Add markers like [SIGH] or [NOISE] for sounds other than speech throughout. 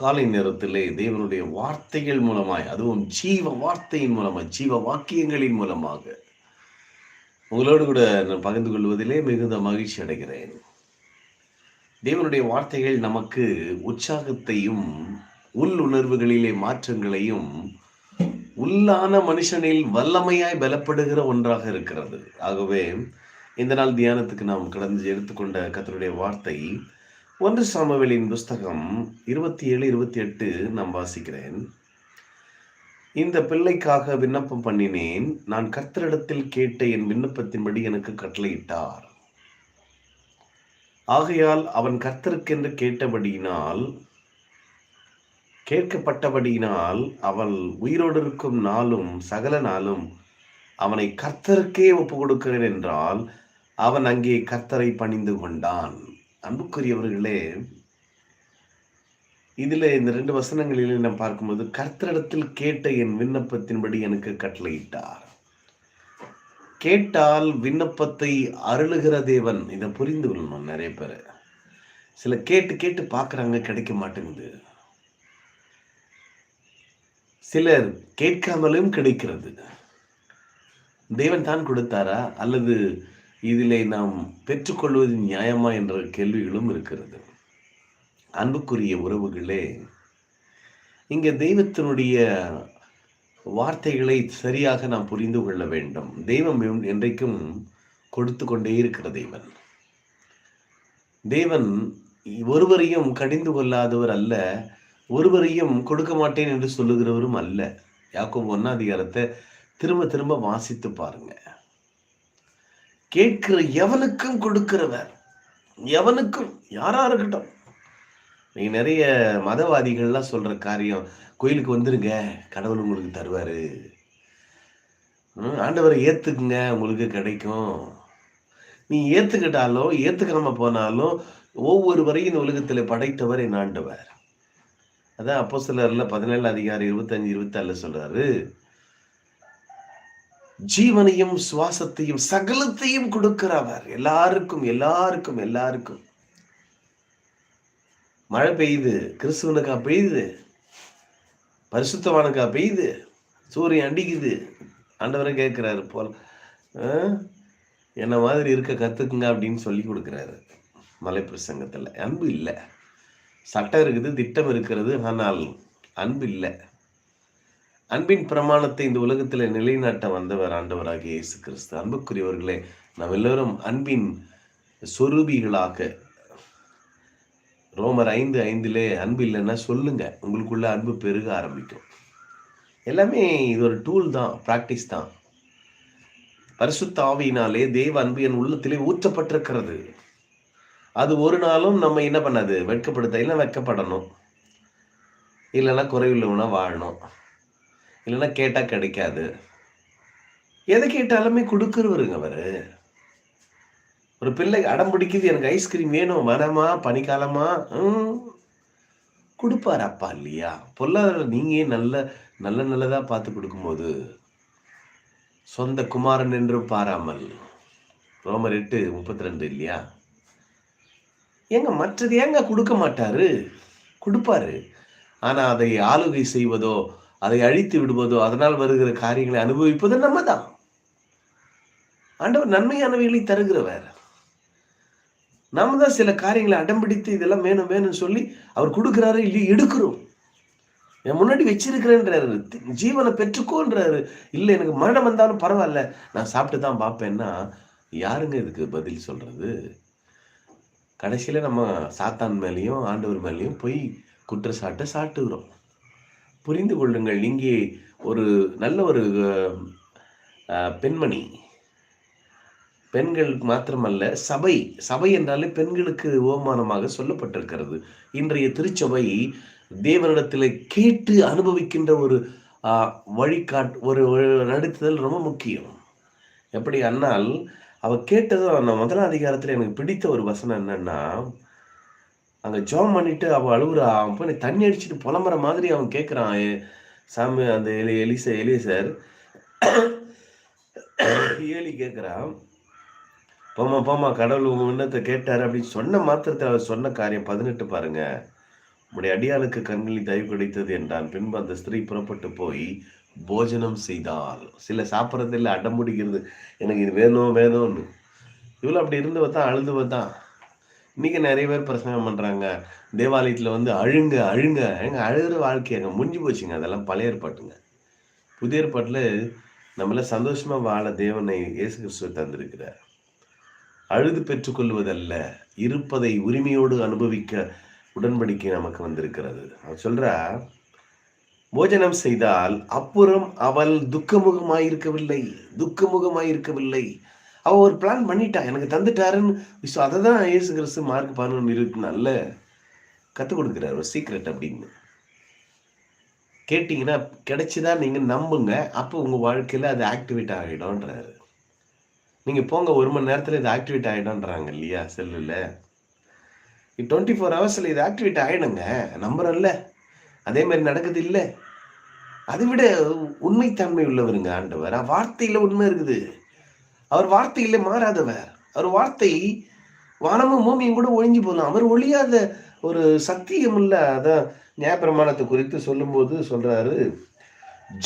காலை நேரத்திலே தேவனுடைய வார்த்தைகள் மூலமாய் அதுவும் ஜீவ வார்த்தையின் மூலமாய் ஜீவ வாக்கியங்களின் மூலமாக உங்களோடு கூட நான் பகிர்ந்து கொள்வதிலே மிகுந்த மகிழ்ச்சி அடைகிறேன். தேவனுடைய வார்த்தைகள் நமக்கு உற்சாகத்தையும் உள் உணர்வுகளிலே மாற்றங்களையும் உள்ளான மனுஷனில் வல்லமையாய் பலப்படுகிற ஒன்றாக இருக்கிறது. ஆகவே இந்த நாள் தியானத்துக்கு நாம் கடந்து எடுத்துக்கொண்ட கத்தருடைய வார்த்தை ஒன்று சாமுவேலின் புஸ்தகம் இருபத்தி ஏழு இருபத்தி எட்டு நான் வாசிக்கிறேன். இந்த பிள்ளைக்காக விண்ணப்பம் பண்ணினேன். நான் கர்த்தரிடத்தில் கேட்ட என் விண்ணப்பத்தின்படி எனக்கு கட்டளையிட்டார். ஆகையால் அவன் கர்த்தருக்கென்று கேட்டபடியினால் கேட்கப்பட்டபடியினால் அவள் உயிரோடு இருக்கும் நாளும் சகல நாளும் அவனை கர்த்தருக்கே ஒப்பு கொடுக்கிறேன் என்றால் அவன் அங்கே கர்த்தரை பணிந்து கொண்டான். அன்புக்குரியவர்களே இதுல இந்த ரெண்டு வசனங்களிலே நாம் பார்க்கும்போது கர்த்தரிடத்தில் கேட்ட என் விண்ணப்பத்தின்படி எனக்கு கட்டளையிட்டார். கேட்டால் விண்ணப்பத்தை அருளுகிற தேவன். இதை புரிந்து கொள்ளணும் நிறைய பேர். சில கேட்டு கேட்டு பார்க்குறாங்க கிடைக்க மாட்டேங்குது. சிலர் கேட்காமலும் கிடைக்கிறது. தேவன் தான் கொடுத்தாரா? அல்லது இதிலே நாம் பெற்றுக்கொள்வது நியாயமா என்ற கேள்விகளும் இருக்கிறது. அன்புக்குரிய உறவுகளே இங்கே தெய்வத்தினுடைய வார்த்தைகளை சரியாக நாம் புரிந்து கொள்ள வேண்டும். தெய்வம் என்றைக்கும் கொடுத்து கொண்டே இருக்கிற தெய்வன். தேவன் ஒருவரையும் கடிந்து கொள்ளாதவர் அல்ல ஒருவரையும் கொடுக்க மாட்டேன் என்று சொல்லுகிறவரும் அல்ல. யாக்கோ ஒன்னா அதிகாரத்தை திரும்ப திரும்ப வாசித்து பாருங்க. கேட்கிற எவனுக்கும் கொடுக்கிறவர் எவனுக்கும் யாரா இருக்கட்டும் நீங்க நிறைய மதவாதிகள்லாம் சொல்ற காரியம் கோயிலுக்கு வந்துருங்க கடவுள் உங்களுக்கு தருவாரு. ஆண்டவரை ஏத்துக்குங்க உங்களுக்கு கிடைக்கும். நீ ஏத்துக்கிட்டாலும் ஏத்துக்காம போனாலும் ஒவ்வொருவரையும் இந்த உலகத்துல படைத்தவர் என் ஆண்டவர். அதான் அப்போ சிலர்ல பதினேழு அதிகாரி இருபத்தஞ்சு இருபத்தாறுல சொல்றாரு. ஜீவனையும் சுவாசத்தையும் சகலத்தையும் கொடுக்கிறவர். எல்லாருக்கும் எல்லாருக்கும் எல்லாருக்கும். மழை பெய்யுது கிறிஸ்துவனுக்கா பெய்யுது? பரிசுத்தவானுக்கா பெய்யுது? சூரியன் அடிக்குது ஆண்டவரை கேட்கிறாரு போல் என்ன மாதிரி இருக்க கத்துக்குங்க அப்படின்னு சொல்லி கொடுக்குறாரு. மலை பிரசங்கத்தில். அன்பு இல்லை. சட்டம் இருக்குது திட்டம் இருக்கிறது ஆனால் அன்பு இல்லை. அன்பின் பிரமாணத்தை இந்த உலகத்தில் நிலைநாட்ட வந்தவர் ஆண்டவராக இயேசு கிறிஸ்து. அன்புக்குரியவர்களே நாம் எல்லோரும் அன்பின் சொரூபிகளாக ரோமர் ஐந்து ஐந்திலே அன்பு இல்லைன்னா சொல்லுங்க. உங்களுக்குள்ள அன்பு பெருக ஆரம்பிக்கும். எல்லாமே இது ஒரு டூல் தான் ப்ராக்டிஸ் தான். பரிசுத்த ஆவியினாலே தேவ அன்பு என் உள்ளத்திலே ஊற்றப்பட்டிருக்கிறது. அது ஒரு நாளும் நம்ம என்ன பண்ணாது? வெட்கப்படுத்த இல்லை வெட்கப்படணும் இல்லைன்னா குறைவுள்ளவனா வாழணும். இல்லைன்னா கேட்டால் கிடைக்காது. எதை கேட்டாலுமே கொடுக்குறவருங்க அவர். ஒரு பிள்ளை அடம் பிடிக்குது எனக்கு ஐஸ்கிரீம் வேணும் மனமா பனிக்காலமா? கொடுப்பாரு அப்பா இல்லையா? பொருளாதார நீங்க நல்ல நல்ல நல்லதா பார்த்து கொடுக்கும்போது? சொந்த குமாரன் என்று பாராமல். ரோமர் எட்டு முப்பத்தி ரெண்டு இல்லையா? ஏங்க மற்றது ஏங்க கொடுக்க மாட்டாரு? கொடுப்பாரு. ஆனா அதை ஆளுகை செய்வதோ அதை அழித்து விடுவதோ அதனால் வருகிற காரியங்களை அனுபவிப்பது நம்ம தான் ஆண்டவர் நன்மையானவைகளை தருகிறவர். நம்ம தான் சில காரியங்களை அடம்பிடித்து இதெல்லாம் வேணும் வேணும்னு சொல்லி அவர் கொடுக்குறாரு இல்லையே எடுக்கிறோம். என் முன்னாடி வச்சிருக்கிறேன்றாரு. ஜீவனை பெற்றுக்கோன்றாரு. இல்லை எனக்கு மரணம் வந்தாலும் பரவாயில்ல. நான் சாப்பிட்டு தான் பார்ப்பேன்னா யாருங்க இதுக்கு பதில் சொல்றது? கடைசியில நம்ம சாத்தான் மேலேயும் ஆண்டவர் மேலேயும் போய் குற்றச்சாட்டை சாட்டுகிறோம். புரிந்து கொள்ளுங்கள். இங்கே ஒரு நல்ல ஒரு பெண்மணி. பெண்களுக்கு மாத்திரமல்ல சபை. சபை என்றாலே பெண்களுக்கு ஓமானமாக சொல்லப்பட்டிருக்கிறது. இன்றைய திருச்சபை தேவனிடத்தில் கேட்டு அனுபவிக்கின்ற ஒரு வழிகாட் ஒரு நடத்துதல் ரொம்ப முக்கியம். எப்படி? அண்ணால் அவ கேட்டதும் அந்த முதல் அதிகாரத்தில் எனக்கு பிடித்த ஒரு வசனம் என்னன்னா அங்கே ஜோம் பண்ணிட்டு அவள் அழுகுறா அவன் போய் தண்ணி அடிச்சுட்டு புலம்புற மாதிரி அவன் கேட்குறான் சாமி அந்த எலி எலிச எலிசர் ஏலி [COUGHS] கேட்குறான் போமா போமா கடவுள் உன்னத்தை கேட்டார் அப்படின்னு சொன்ன மாத்திரத்தில் அவர் சொன்ன காரியம் பதினெட்டு பாருங்க. உடைய அடியாளுக்கு கண்களில் தயவு கிடைத்தது என்றான். பின்பு அந்த ஸ்திரீ புறப்பட்டு போய் போஜனம் செய்தால் சில சாப்பிட்றதில்ல அடம் முடிக்கிறது எனக்கு இது வேணும் வேணும்னு. இவ்வளோ அப்படி இருந்து பார்த்தா அழுது பார்த்தா இன்னைக்கு நிறைய பேர் பிரசங்கம் பண்றாங்க. தேவாலயத்துல வந்து அழுங்க அழுங்க. எங்க அழுகிற வாழ்க்கையாங்க முடிஞ்சு போச்சுங்க. அதெல்லாம் பழைய ஏற்பாட்டுங்க. புதிய ஏற்பாட்டுல நம்மள சந்தோஷமா வாழ தேவனை இயேசு கிறிஸ்துவ தந்திருக்கிறார். அழுது பெற்றுக்கொள்வதல்ல இருப்பதை உரிமையோடு அனுபவிக்க உடன்படிக்கை நமக்கு வந்திருக்கிறது. அவர் சொல்றா போஜனம் செய்தால் அப்புறம் அவள் துக்கமுகமாயிருக்கவில்லை துக்கமுகமாயிருக்கவில்லை. அவ ஒரு பிளான் பண்ணிட்டா எனக்கு தந்துட்டாருன்னு அதை தான் இயேசு கிறிஸ்து மார்க் பதினொன்று இருக்கு நல்ல கற்றுக் கொடுக்குறாரு. ஒரு சீக்ரெட் அப்படின்னு. கேட்டிங்கன்னா கிடைச்சிதா நீங்கள் நம்புங்க. அப்போ உங்கள் வாழ்க்கையில் அது ஆக்டிவேட் ஆகிடும்ன்றாரு. நீங்கள் போங்க ஒரு மணி நேரத்தில் இது ஆக்டிவேட் ஆகிடும்ன்றாங்க இல்லையா செல்லில்? டுவெண்ட்டி ஃபோர் ஹவர்ஸில் இது ஆக்டிவேட் ஆகிடுங்க நம்புறோம்ல அதே மாதிரி நடக்குது இல்லை? அதை விட உண்மைத்தன்மை உள்ளவருங்க ஆண்டவர். வார்த்தையில் உண்மை இருக்குது. அவர் வார்த்தையில் மாறாதவர். அவர் வார்த்தை வானமும் பூமியும் கூட ஒழிஞ்சு போகலாம் அவர் ஒழியாத ஒரு சத்தியம் இல்ல. அதான் நியாயப்பிரமாணத்தை குறித்து சொல்லும்போது சொல்றாரு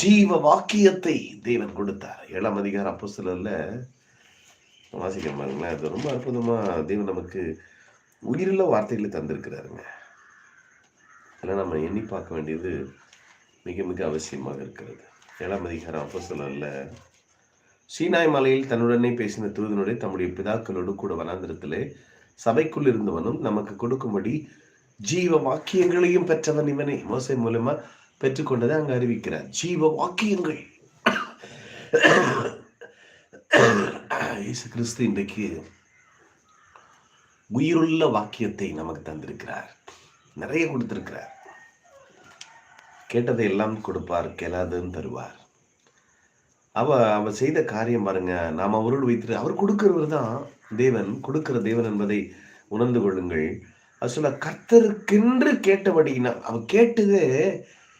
ஜீவ வாக்கியத்தை தேவன் கொடுத்தார். ஏழாம் அதிகார அப்போ சிலர்ல வாசிக்க பாருங்களேன். அது ரொம்ப அற்புதமா தேவன் நமக்கு உயிருள்ள வார்த்தைகளை தந்திருக்கிறாருங்க. அதெல்லாம் நம்ம எண்ணி பார்க்க வேண்டியது மிக மிக அவசியமாக இருக்கிறது. ஏழாம் அதிகாரம் அப்போ சிலர்ல சீனாய் மலையில் தன்னுடனே பேசின தூதனுடைய தம்முடைய பிதாக்களோடு கூட வனாந்திரத்திலே சபைக்குள் இருந்தவனும் நமக்கு கொடுக்கும்படி ஜீவ வாக்கியங்களையும் பெற்றவன் இவனே. மோசை மூலமா பெற்றுக்கொண்டதை அங்க அறிவிக்கிறார். ஜீவ வாக்கியங்கள் இயேசு கிறிஸ்து இன்றைக்கு உயிருள்ள வாக்கியத்தை நமக்கு தந்திருக்கிறார். நிறைய கொடுத்திருக்கிறார். கேட்டதை எல்லாம் கொடுப்பார் கெலாதுன்னு தருவார். அவ அவ செய்த காரியம் பாருங்க. நாம் அவரோடு வைத்து அவர் கொடுக்கிறவர் தான் தேவன். கொடுக்கிற தேவன் என்பதை உணர்ந்து கொள்ளுங்கள். அது சொல்ல கர்த்தருக்கென்று கேட்டபடினா அவ கேட்டது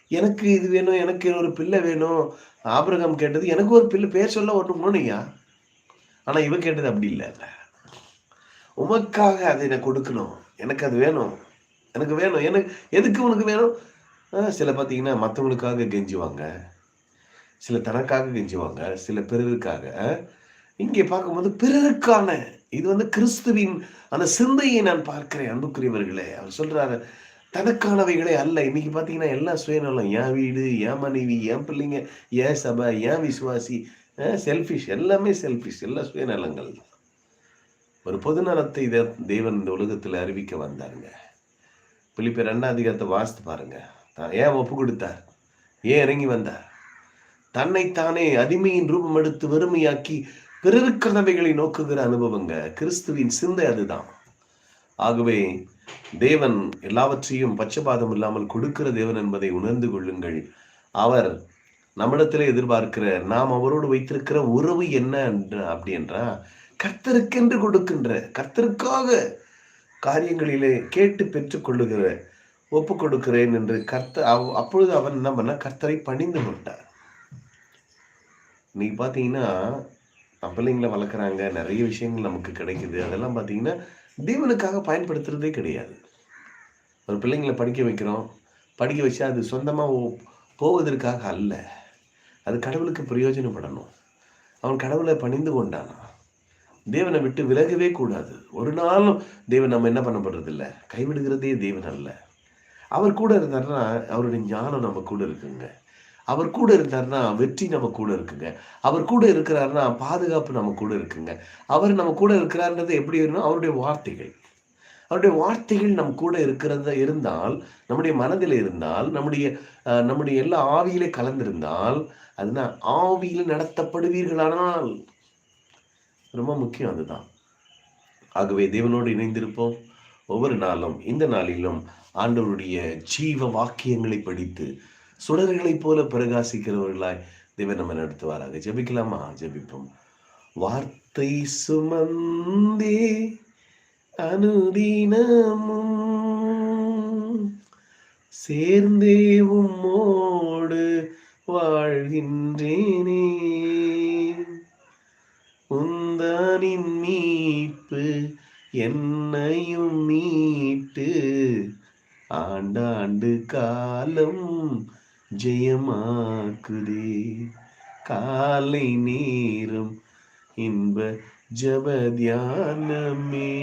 எனக்கு இது வேணும் எனக்கு ஒரு பிள்ளை வேணும். ஆபிரகம் கேட்டது எனக்கு ஒரு பிள்ளை பேர் சொல்ல ஒன்று போனியா ஆனா இவ கேட்டது அப்படி இல்லை. உமக்காக அதை எனக்கு கொடுக்கணும். எனக்கு அது வேணும். எனக்கு வேணும். எனக்கு எதுக்கு உனக்கு வேணும்? சில பார்த்தீங்கன்னா மற்றவங்களுக்காக கெஞ்சுவாங்க. சில தனக்காக கெஞ்சுவாங்க சில பிறருக்காக. இங்கே பார்க்கும்போது பிறருக்கான இது வந்து கிறிஸ்துவின் அந்த சிந்தையை நான் பார்க்கிறேன் அன்புக்குரியவர்களே. அவர் சொல்றாரு தனக்கானவைகளே அல்ல. இன்னைக்கு பார்த்தீங்கன்னா எல்லா சுயநலம் என் வீடு என் மனைவி என் பிள்ளைங்க ஏன் சபை ஏன் விசுவாசி செல்ஃபிஷ் எல்லாமே செல்ஃபிஷ் எல்லா சுயநலங்கள். ஒரு பொதுநலத்தை தேவன் இந்த உலகத்தில் அறிவிக்க வந்தாருங்க. பிள்ளைப்பேர் ரெண்டாம் அதிகாரத்தை வாசித்து பாருங்க. ஏன் ஒப்பு கொடுத்தார்? ஏன் இறங்கி வந்தார்? தன்னைத்தானே அடிமையின் ரூபம் எடுத்து வெறுமையாக்கி பிறருக்கிறவைகளை நோக்குகிற அனுபவங்க. கிறிஸ்துவின் சிந்தை அதுதான். ஆகவே தேவன் எல்லாவற்றையும் பச்சபாதம் இல்லாமல் கொடுக்கிற தேவன் என்பதை உணர்ந்து கொள்ளுங்கள். அவர் நம்மிடத்திலே எதிர்பார்க்கிற நாம் அவரோடு வைத்திருக்கிற உறவு என்ன அப்படி என்றா கர்த்தருக்கென்று கொடுக்கின்ற கர்த்தருக்காக காரியங்களிலே கேட்டு பெற்றுக்கொள்ளுகிற ஒப்பு கொடுக்கிறேன் என்று கர்த்த அப்பொழுது அவன் என்ன பண்ண கர்த்தரை பணிந்து கொண்டார் இன்னைக்கு பார்த்தீங்கன்னா பிள்ளைங்களை வளர்க்குறாங்க நிறைய விஷயங்கள் நமக்கு கிடைக்குது. அதெல்லாம் பார்த்தீங்கன்னா தேவனுக்காக பயன்படுத்துறதே கிடையாது. ஒரு பிள்ளைங்களை படிக்க வைக்கிறோம். படிக்க வச்சா அது சொந்தமாக போவதற்காக அல்ல. அது கடவுளுக்கு பிரயோஜனப்படணும். அவன் கடவுளை பணிந்து கொண்டானா? தேவனை விட்டு விலகவே கூடாது. ஒரு நாளும் தேவன் நம்ம என்ன பண்ணப்படுறது இல்லை கைவிடுகிறதே தேவன் அல்ல. அவர் கூட இருந்தாருன்னா அவருடைய ஞானம் நம்ம கூட இருக்குங்க. அவர் கூட இருந்தாருன்னா வெற்றி நம்ம கூட இருக்குங்க. அவர் கூட இருக்கிறாருன்னா பாதுகாப்பு நம்ம கூட இருக்குங்க. அவர் நம்ம கூட இருக்கிறாருன்றது எப்படி இருக்கணும் அவருடைய வார்த்தைகள். அவருடைய வார்த்தைகள் நம் கூட இருக்கிறத இருந்தால் நம்முடைய மனதில் இருந்தால் நம்முடைய நம்முடைய எல்லா ஆவியிலே கலந்திருந்தால் அதுதான் ஆவியில் நடத்தப்படுவீர்களானால். ரொம்ப முக்கியம் அதுதான். ஆகவே தேவனோடு இணைந்திருப்போம். ஒவ்வொரு நாளும் இந்த நாளிலும் ஆண்டவருடைய ஜீவ வாக்கியங்களை படித்து சுடர்களைப் போல பிரகாசிக்கிறவர்களாய் தேவன் நம்ம நடத்துவாராக. ஜபிக்கலாமா? ஜபிப்போம். வார்த்தை சுமந்தே அனுதீனமும் சேர்ந்தே உம்மோடு வாழ்கின்றேனே. உந்தானின் மீட்பு என்னையும் மீட்டு ஆண்டாண்டு காலம் ஜெயமாக்குதே. காலை நேரம் இன்ப ஜபதியானமே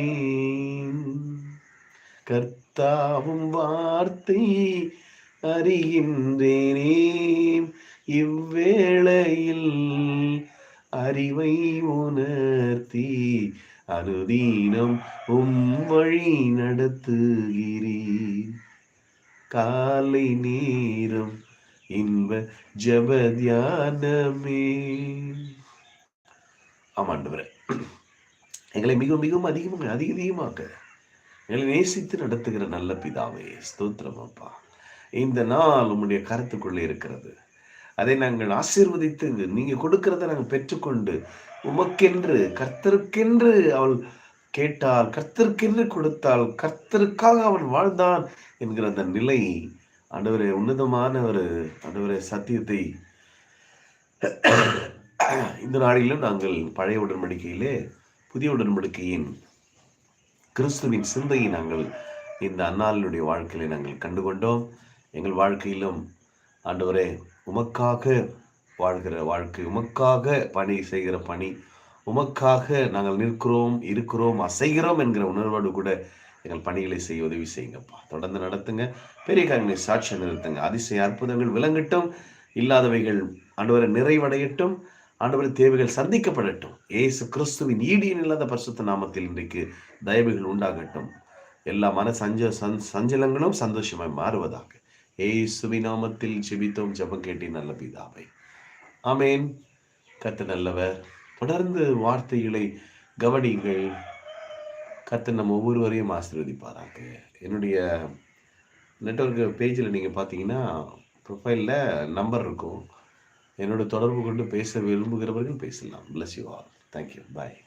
கர்த்தாவும் வார்த்தை அறிகின்றேனே. இவ்வேளையில் அறிவை உணர்த்தி அனுதீனம் உம் வழி நடத்துகிறேன் காலை நேரம் இன்ப ஜபதியானமே ஆமாண்டவரே எங்களை மிகவும் மிகவும் அதிகமாக அதிக அதிகமாக எங்களை நேசித்து நடத்துகிற நல்ல பிதாவே ஸ்தோத்திரம் அப்பா. இந்த நாள் உம்முடைய கருத்துக்குள்ளே இருக்கிறது. அதை நாங்கள் ஆசீர்வதித்து நீங்க கொடுக்கிறத நாங்கள் பெற்றுக்கொண்டு உமக்கென்று கர்த்தருக்கென்று அவள் கேட்டால் கர்த்தருக்கென்று கொடுத்தால் கர்த்தருக்காக அவன் வாழ்ந்தான் என்கிற அந்த நிலை ஆண்டவரே உன்னதமான ஒரு ஆண்டவரே சத்தியத்தை இந்த நாளிலும் நாங்கள் பழைய உடன்படிக்கையிலே புதிய உடன்படிக்கையின் கிறிஸ்துவின் சிந்தையை நாங்கள் இந்த அன்னாளினுடைய வாழ்க்கையில நாங்கள் கண்டுகொண்டோம். எங்கள் வாழ்க்கையிலும் ஆண்டவரே உமக்காக வாழ்கிற வாழ்க்கை உமக்காக பணி செய்கிற பணி உமக்காக நாங்கள் நிற்கிறோம் இருக்கிறோம் அசைகிறோம் என்கிற உணர்வோடு கூட எங்கள் பணிகளை செய்ய உதவி செய்யுங்கப்பா. தொடர்ந்து நடத்துங்க. பெரிய காரியங்களை சாட்சியம் நிறுத்துங்க. அதிசய அற்புதங்கள் விளங்கட்டும். இல்லாதவைகள் ஆண்டவரை நிறைவடையட்டும். ஆண்டவர் தேவைகள் சந்திக்கப்படட்டும். ஏசு கிறிஸ்துவின் ஈடியின் இல்லாத பரிசுத்த நாமத்தில் இன்றைக்கு தயவுகள் உண்டாகட்டும். எல்லா மன சஞ்ச சஞ்சலங்களும் சந்தோஷமாய் மாறுவதாக. ஏசுவி நாமத்தில் ஜெபித்தோம். ஜபம் கேட்டி நல்ல பிதாவை. ஆமேன். கத்த நல்லவர். தொடர்ந்து வார்த்தைகளை கவனிங்கள் கற்று நம்ம ஒவ்வொருவரையும் ஆசீர்வதிப்பாராங்க என்னுடைய நெட்ஒர்க் பேஜில் நீங்கள் பார்த்தீங்கன்னா ப்ரொஃபைலில் நம்பர் இருக்கும். என்னோட தொடர்பு கொண்டு பேச விரும்புகிறவர்கள் பேசலாம். Bless you all thank you bye